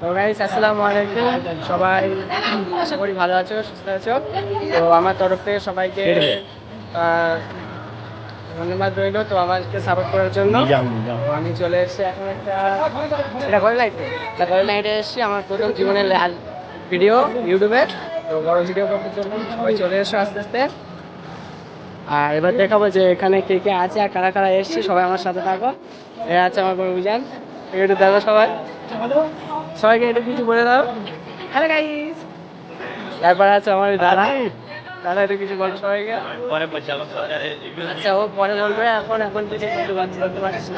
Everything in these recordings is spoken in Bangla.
তো গাইস আসসালামু আলাইকুম সবাই। আশা করি ভালো আছো সুস্থ আছো। তো আমার তরফ থেকে সবাইকে ধন্যবাদ রইল তো আমাকে সাপোর্ট করার জন্য। আমি চলে এসেছি এখন একটা এটা করে লাইটে এটা করে লাইটে এসেছি আমার প্রথম জীবনের লাল ভিডিও ইউটিউবে তো বড় ভিডিও সবাই চলে এসো আস্তে আস্তে। আর এবার দেখাবো যে এখানে কে কে আছে আর কারা কারা এসছে সবাই আমার সাথে থাকো। এ আছে আমার বড় একটু দেখো সবাই। সবাইকে একটু কিছু বলে দাও। হ্যালো গাইস তারপর আছে আমার দাদা। দাদা একটু কিছু বলো সবাইকে। আচ্ছা ও পরে বলবে। এখন এখন কিছু বলতে পারছি বলতে পারছি।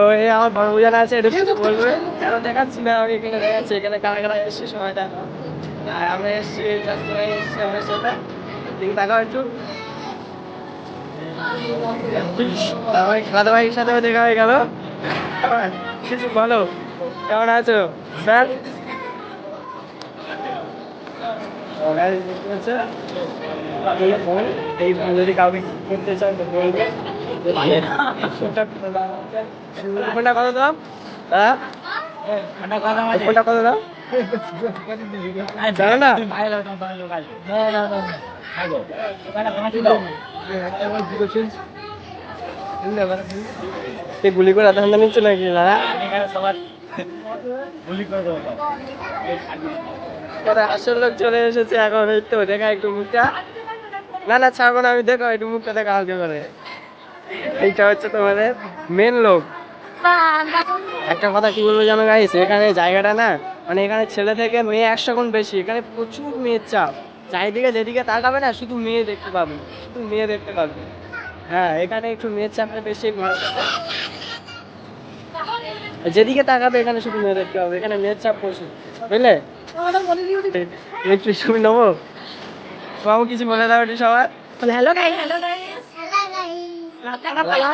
ও এই আমার বড় বুঝান আছে একটু কিছু বলবে। কেন দেখাচ্ছি না? আমি এখানে দেখাচ্ছি। এখানে কারা কারা এসছে সবাই দেখো আর আমরা এসছি আমার সাথে। দিকে তাকাও একটু। আমার খাদা ভাইয়ের সাথেও দেখা হয়ে গেল। কিছু বলো কেমন আছো? স্যার? এই যদি কাউকে করতে চান তো বলবে। ফোনটা কত দাম? হ্যাঁ ফোনটা কত দাম? গুলি করে ধান্দা নিচ্ছ নাকি দাদা? আসল লোক চলে এসেছে এখন এই তো দেখা একটু মুখটা। না না ছাড়বো না আমি দেখো একটু মুখটা দেখা হালকা করে। এইটা হচ্ছে তোমাদের মেন লোক। একটা কথা কি বলব জানো গাইস এখানে জায়গাটা না মানে এখানে ছেলে থেকে মেয়ে একশো গুণ বেশি এখানে প্রচুর মেয়ের চাপ। চারিদিকে যেদিকে তাকাবে না শুধু মেয়ে দেখতে পাবে শুধু মেয়ে দেখতে পাবে। হ্যাঁ এখানে একটু মেয়ের চাপটা বেশি যেদিকে তাকাবে এখানে শুধু মেয়ে দেখতে পাবে এখানে মেয়ের চাপ প্রচুর বুঝলে? একটু শুনে নেব? বাবু কিছু বলে দাও একটু সবার। হ্যালো গাইস হ্যালো গাইস আপনারা ভালো